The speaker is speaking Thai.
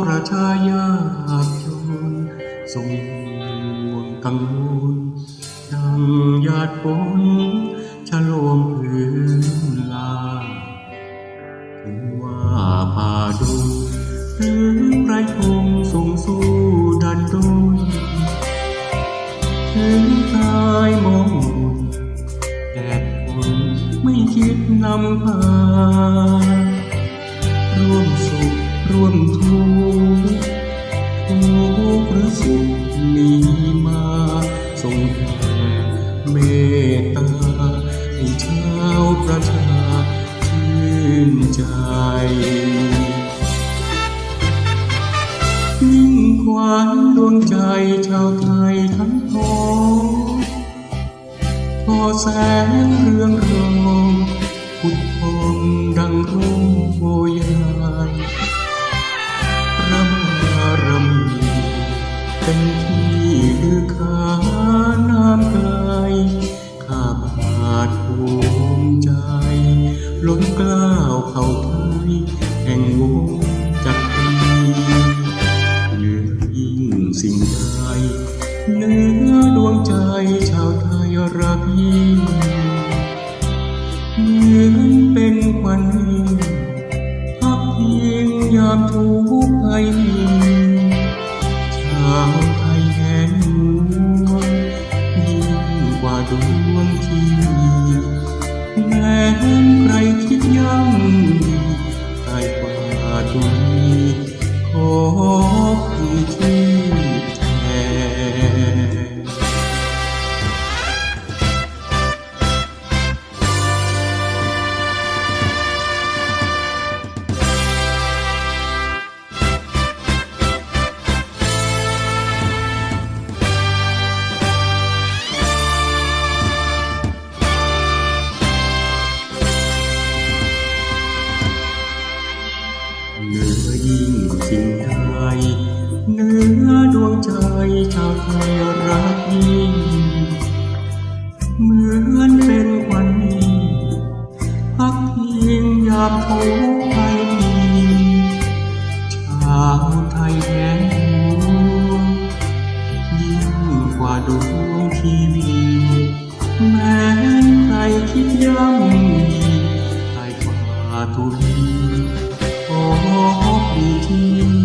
ประชายากจนทรงห่วงกังวลดังหยาดฝนชะโลมพื้นลาถึงว่าป่าดงหรือไรพงทรงสู้ดันดนถึงตายมองบุญแดดฝนไม่คิดนำพา ร่วมทุกข์ทุกข์หรือสุขมีมาทรงแผ่เมตตาให้ชาวประชาชื่นใจยิ่งขวัญดวงใจชาวไทยทั้งพ้องพอแสงเรืองรอง เป็นที่ลือขาน้ำไกล ข้าบาทภูมิใจ ล้นกล้าวเผ่าไทยแห่งวงจักรีเหนือยิ่งสิ่งใดเหนือดวงใจชาวไทยรักยิ่งเหมือนเป็นควัน วงใจชาวไทยรักยิ่งเหมือนเป็นควันนี้พักพิงยามทุกข์ภัยมีชาวไทยแห่งหวยิ่งกว่าดวงทีวีแม้ใครคิดย่ำยีตายกว่าทุลีขอดีที่